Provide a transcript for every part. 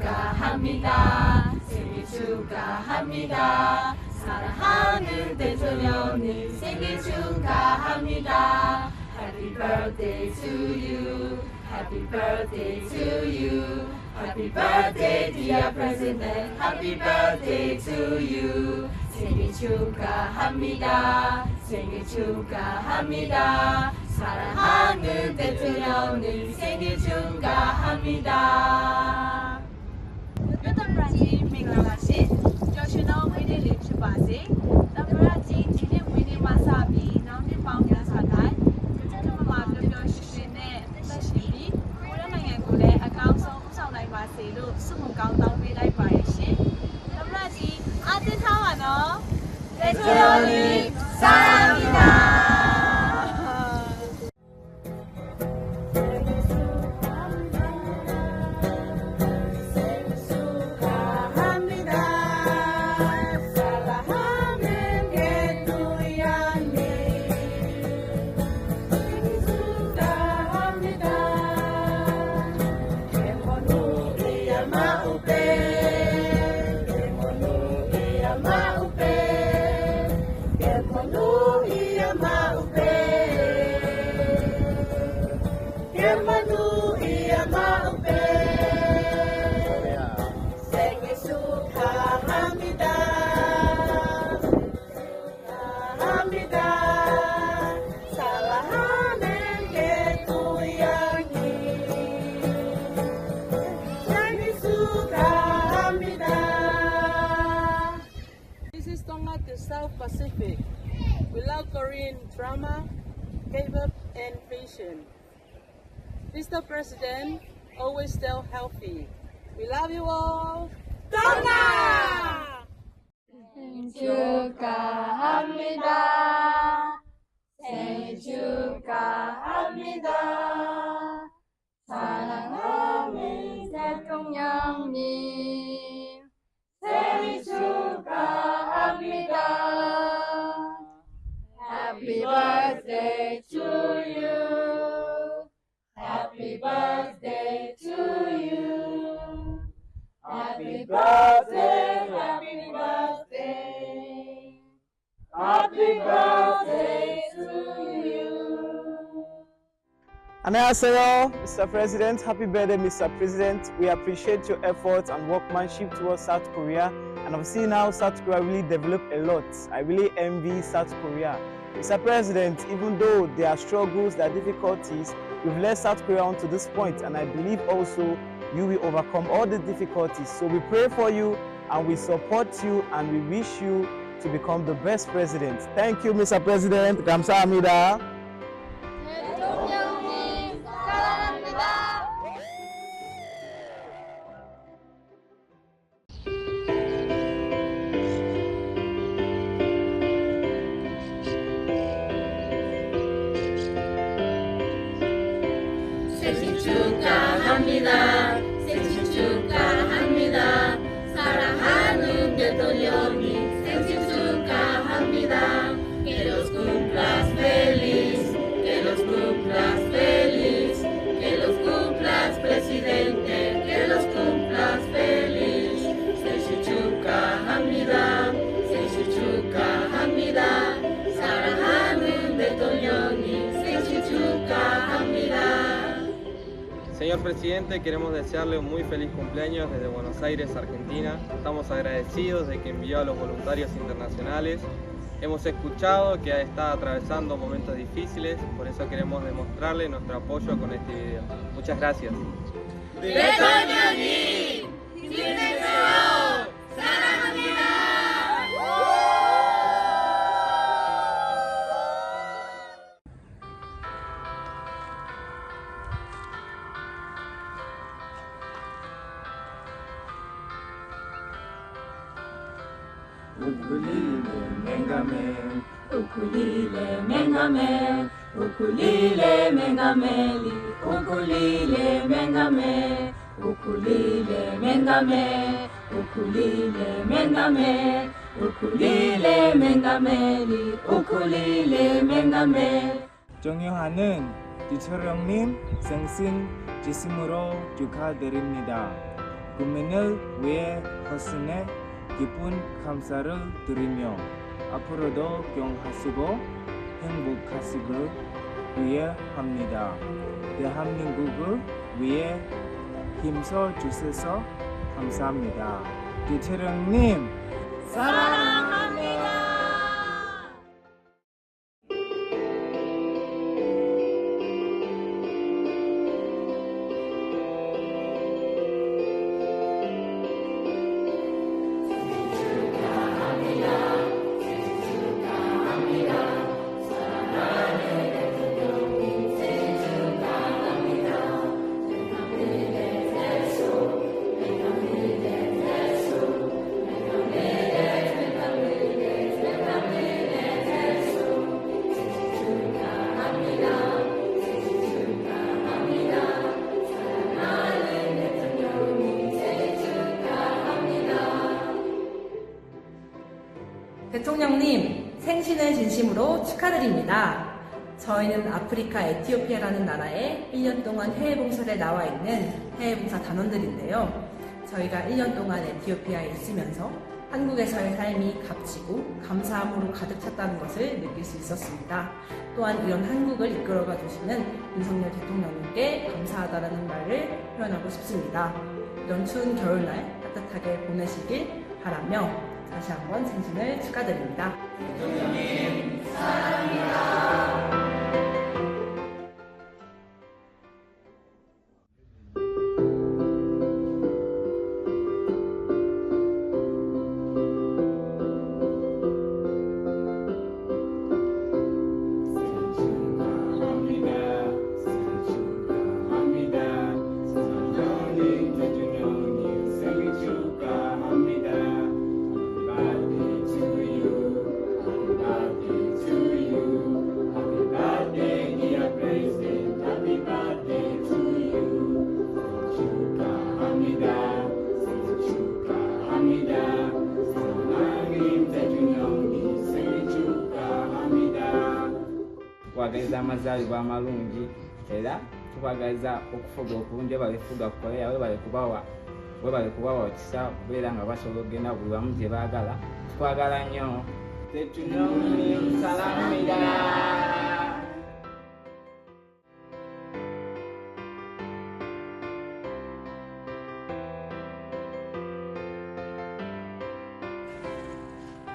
축하합니다. 생일 축하합니다. 사랑하는 대통령님 생일 축하합니다. Happy birthday to you. Happy birthday to you. Happy birthday dear president. Happy birthday to you. 생일 축하합니다. 생일 축하합니다. 사랑하는 대통령님 생일 축하합니다. ကြီးမင်္ဂလာပါရှင်။ကြော်ရှင်တော်ဝင်းနေလေးဖြစ်ပါစေ။သမ္မတကြီးဒီနေ့ဝင်းနေမှာစပြီးနောက်နှစ်ပေါင်းများစွာတိုင်းကျွတ်ကျွတ်မမပျော်ပျော်ရွှင်ရွှင်နဲ့အသက်ရှင်ပြီးကိုယ်နိုင်ငံကိုလည်းအကောင်းဆုံးဦးဆောင်နိုင်ပါစေလို့ဆုမွန်ကောင်းတောင်းပေးလိုက်ပါရရှင်။သမ္မတကြီးအားတင်းထားပါနော်။ကျေးဇူးတော်လေးစာမီနာ South Pacific. We love Korean drama, K-pop, and fashion. Mr. President, always stay healthy. We love you all. Tonga! 축하합니다. 생일 축하합니다. 사랑하는 대통령님 Semisuka Amida. Happy birthday to you. Happy birthday to you. Happy birthday, happy birthday. Happy birthday. Annyeonghaseyo, Mr. President. Happy birthday, Mr. President. We appreciate your efforts and workmanship towards South Korea. And I've seen how South Korea really developed a lot. I really envy South Korea. Mr. President, even though there are struggles, there are difficulties, you've led South Korea on to this point, and I believe also you will overcome all the difficulties. So we pray for you, and we support you, and we wish you to become the best president. Thank you, Mr. President. Kamsahamnida. Señor presidente, queremos desearle un muy feliz cumpleaños desde Buenos Aires, Argentina. Estamos agradecidos de que envió a los voluntarios internacionales. Hemos escuchado que está atravesando momentos difíciles, por eso queremos demostrarle nuestro apoyo con este video. Muchas gracias. 메 우쿨렐레 맹가메리 우쿨렐레 맹가메 존경하는 디처령님 생신 진심으로 축하드립니다. 국민을 위해 헌신해 깊은 감사를 드리며 앞으로도 경하시고 행복하시길 위해 합니다. 대한민국을 위해 힘써 주셔서 감사합니다. 대통령님 사랑 신을 진심으로 축하드립니다. 저희는 아프리카 에티오피아라는 나라에 1년 동안 해외 봉사를 나와 있는 해외 봉사 단원들인데요. 저희가 1년 동안 에티오피아에 있으면서 한국에서의 삶이 값지고 감사함으로 가득 찼다는 것을 느낄 수 있었습니다. 또한 이런 한국을 이끌어가 주시는 윤석열 대통령님께 감사하다라는 말을 표현하고 싶습니다. 이런 추운 겨울날 따뜻하게 보내시길 바라며 다시 한번 생신을 축하드립니다. 축하합니다. Amazaalibwa amalungi era tukwagaliza okufuga okulungi webale kufuga kukoleya webale kubawa kisa okubeera nga basobola okugenda buli wamu gye baagala tukwagala nnyo tetunomsalamira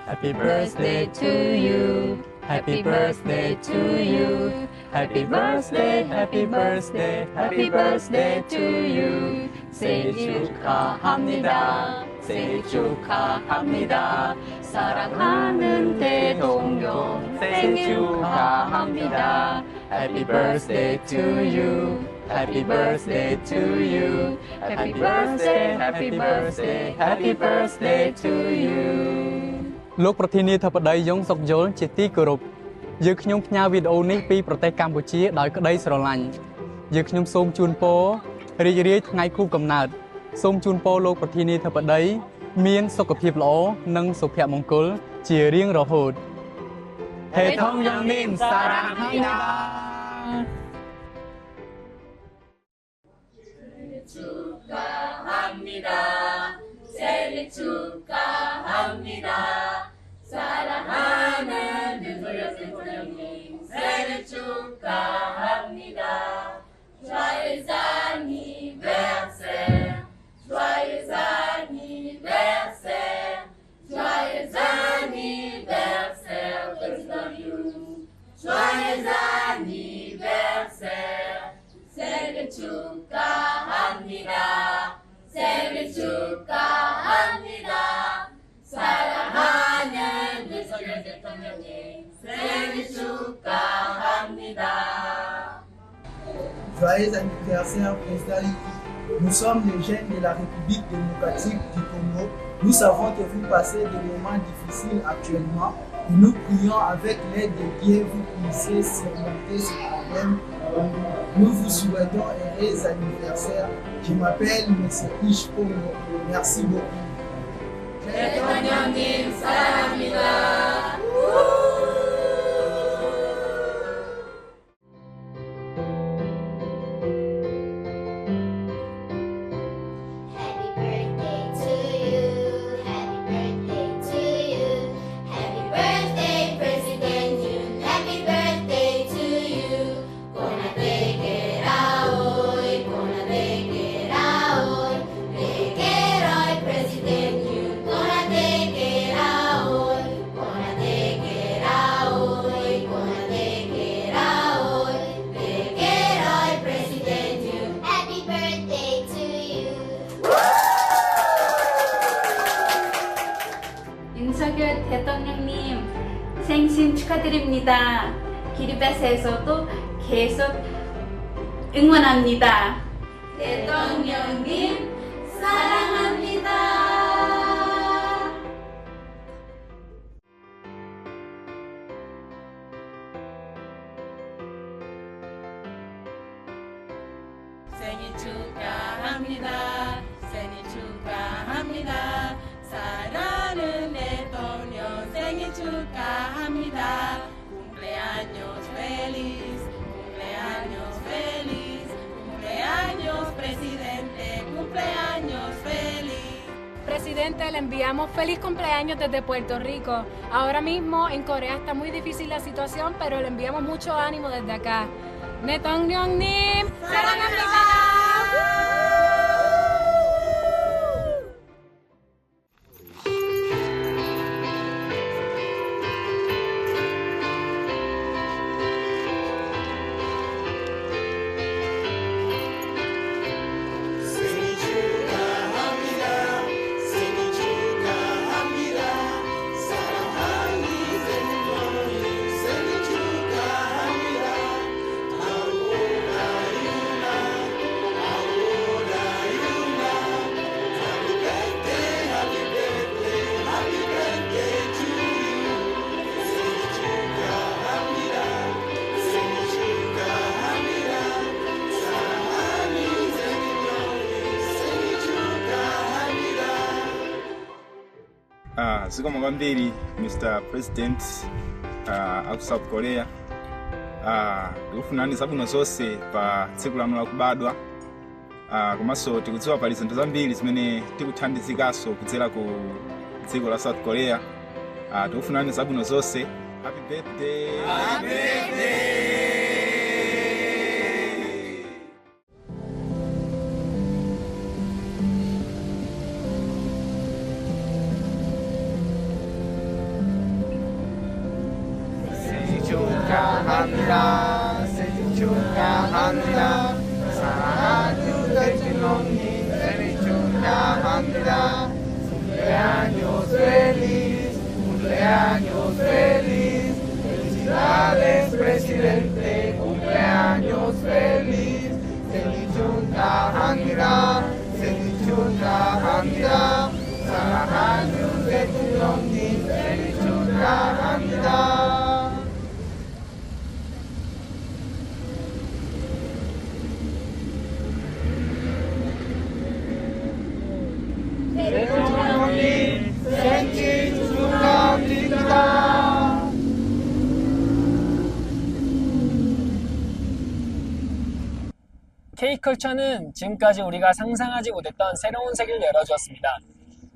Happy birthday to you. Happy birthday to you. Happy birthday, happy birthday, happy birthday to you. 생일 축하합니다. 생일 축하합니다. 사랑하는 대통령 생일 축하합니다. Happy birthday to you. Happy birthday to you. Happy birthday, happy birthday, happy birthday to you. លោកប្រធានាធិបតីយ៉ុងសុកយលជាទីគោរពយើងខ្ញុំផ្ញើវីដេអូនេះពីប្រទេសកម្ពុជាដោយក្តីស្រឡាញ់យើងខ្ញុំសូមជូនពររីករាយថ្ងៃខួបកំណើតសូមជូនពរលោកប្រធានាធិបតីមានសុខភាពល្អនិងសុភមង្គលជារៀងរហូតហេថងយ៉ាងនេះសារ៉ាហាណា 축하합니다. 생일 축하합니다. 사랑하는 윤석열 대통령님 생일 축하합니다. Anniversaire, joyeux anniversaire, joyeux anniversaire, président you. Joyeux anniversaire, 생일 축하합니다. Anniversaire, président. Nous sommes les jeunes de la République démocratique du Congo. Nous savons que vous passez des moments difficiles actuellement. Et nous prions avec l'aide de Dieu, vous puissiez surmonter ce problème. Nous vous souhaitons un heureux anniversaire. Je m'appelle M. Ish Pongo. Merci beaucoup. 대통령님 생신 축하드립니다. 기리베스에서도 계속 응원합니다. 대통령님 사랑합니다. Le enviamos feliz cumpleaños desde Puerto Rico. Ahora mismo en Corea está muy difícil la situación, pero le enviamos mucho ánimo desde acá. Nim Zikomo kwambiri mr president ah, aku south korea. Tikufunani zabwino zonse pa tsiku lanu lakubadwa ah, komanso tikudziwa pali zinthu zambiri zimene tikuthandizikanso kudzera ku dziko la south korea. Ah, tikufunani zabwino zonse. Happy birthday, happy birthday. K컬처는 지금까지 우리가 상상하지 못했던 새로운 세계를 열어주었습니다.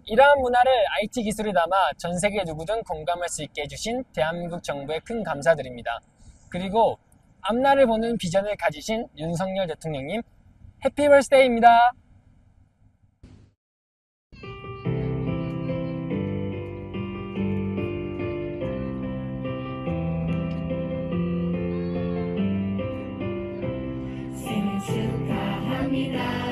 이러한 문화를 IT 기술을 담아 전 세계 누구든 공감할 수 있게 해주신 대한민국 정부에 큰 감사드립니다. 그리고 앞날을 보는 비전을 가지신 윤석열 대통령님, 해피 벌스데이입니다. Yeah.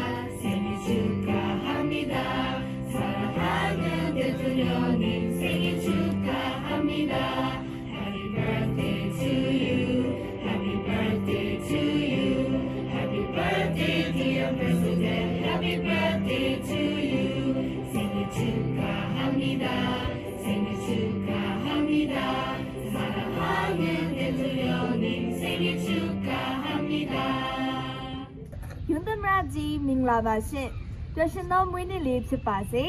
သမရကြီးမင်္ဂလာပါရှင်ပျော်ရွှင်သောမွေးနေ့လေးဖြစ်ပါစေ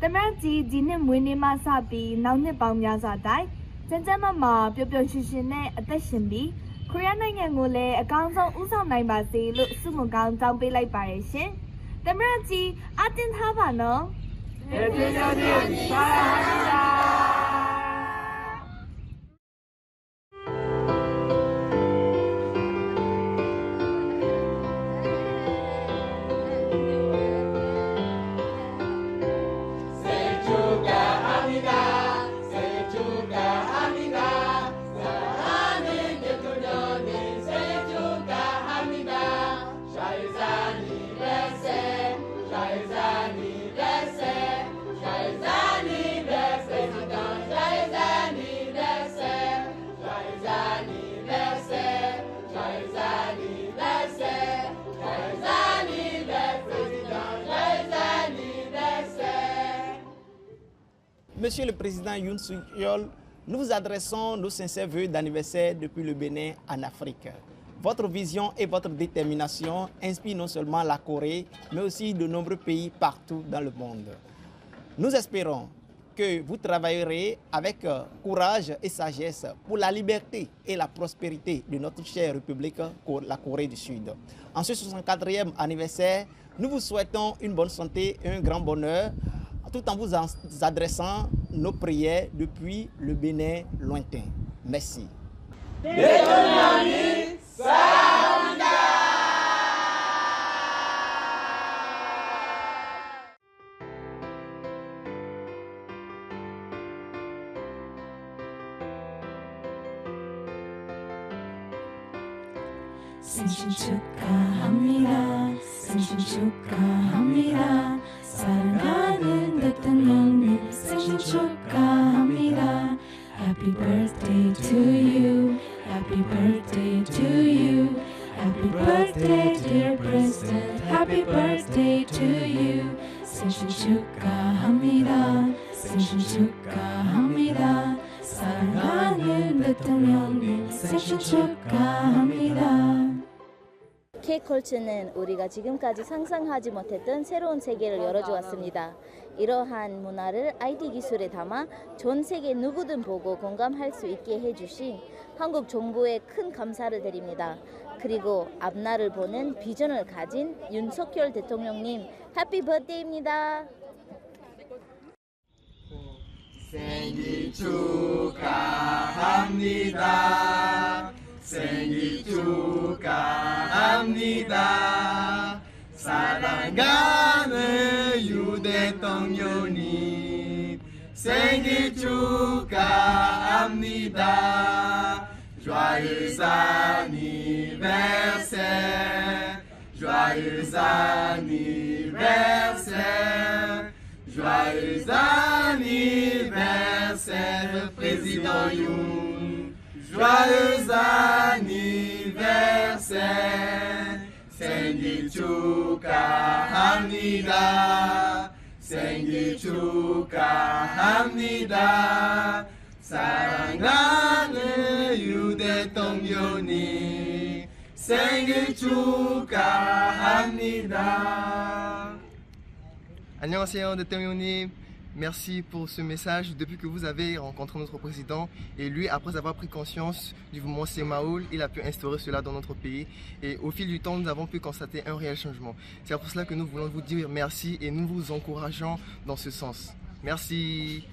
သမရကြီးဒီနှစ်မွေးနေ့မှစပြီးနောက်နှစ်ပေါင်းများစွာတိုင်ကျန်းကျန်းမာမာပျော်ပျော်ရွှင်ရွှင်နဲ့အသက်ရှင်ပြီးခရီးယားနိုင်ငံကိုလည်းအကောင်းဆုံးဥဆောင်နိုင်ပါစေလို့ဆုမွန်ကောင်းတောင်းပေးလိုက်ပါတယ်ရှင်သမရကြီးအတင်းထားပါနော် Happy birthday, 사 Monsieur le Président Yoon Suk Yeol, nous vous adressons nos sincères vœux d'anniversaire depuis le Bénin en Afrique. Votre vision et votre détermination inspirent non seulement la Corée, mais aussi de nombreux pays partout dans le monde. Nous espérons que vous travaillerez avec euh, courage et sagesse pour la liberté et la prospérité de notre chère République, la Corée du Sud. En ce 64e anniversaire, nous vous souhaitons une bonne santé et un grand bonheur, tout en vous adressant nos prières depuis le Bénin lointain. Merci. 우리가 지금까지 상상하지 못했던 새로운 세계를 열어주었습니다. 이러한 문화를 IT 기술에 담아 전 세계 누구든 보고 공감할 수 있게 해주신 한국 정부에 큰 감사를 드립니다. 그리고 앞날을 보는 비전을 가진 윤석열 대통령님 해피 버데이입니다. 생일 축하합니다. 생일 축하합니다. 사랑하는 유 대통령님 생일 축하합니다. Joyeux anniversaire, joyeux anniversaire, joyeux anniversaire, président Yoon. Joyeux anniversaire, 생일 축하합니다. 생일 축하합니다. 사랑하는 유 대통령님 생일 축하합니다. Annyeonghaseyo, déterminé. Merci pour ce message. Depuis que vous avez rencontré notre président et lui, après avoir pris conscience du mouvement Semaoul, il a pu instaurer cela dans notre pays. Et au fil du temps, nous avons pu constater un réel changement. C'est pour cela que nous voulons vous dire merci et nous vous encourageons dans ce sens. Merci.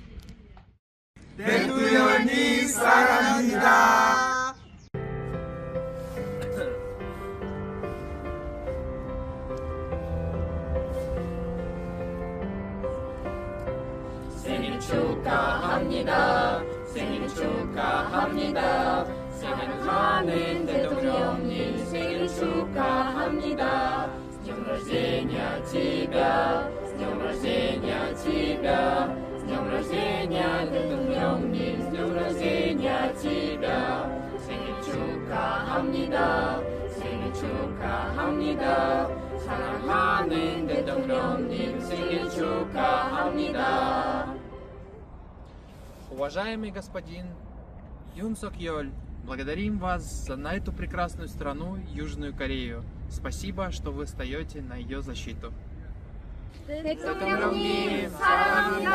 축하합니다. 생일 축하합니다. 사랑하는 대통령님 생일 축하합니다. С днем рождения тебя, с днем рождения тебя, с днем рождения 대통령님, с днем рождения тебя. 생일 축하합니다. 생일 축하합니다. 사랑하는 대통령님 생일 축하합니다. Уважаемый господин Юн Сок Йоль, благодарим вас за на эту прекрасную страну, Южную Корею. Спасибо, что вы встаете на ее защиту. 대통령님 사랑합니다.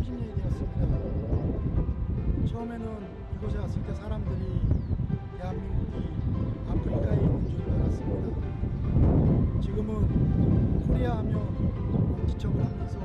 30년이 되었습니다. 처음에는 이곳에 왔을 때 사람들이 대한민국이 아프리카에 있는 줄 알았습니다. 지금은 코리아 하며 지척을 하면서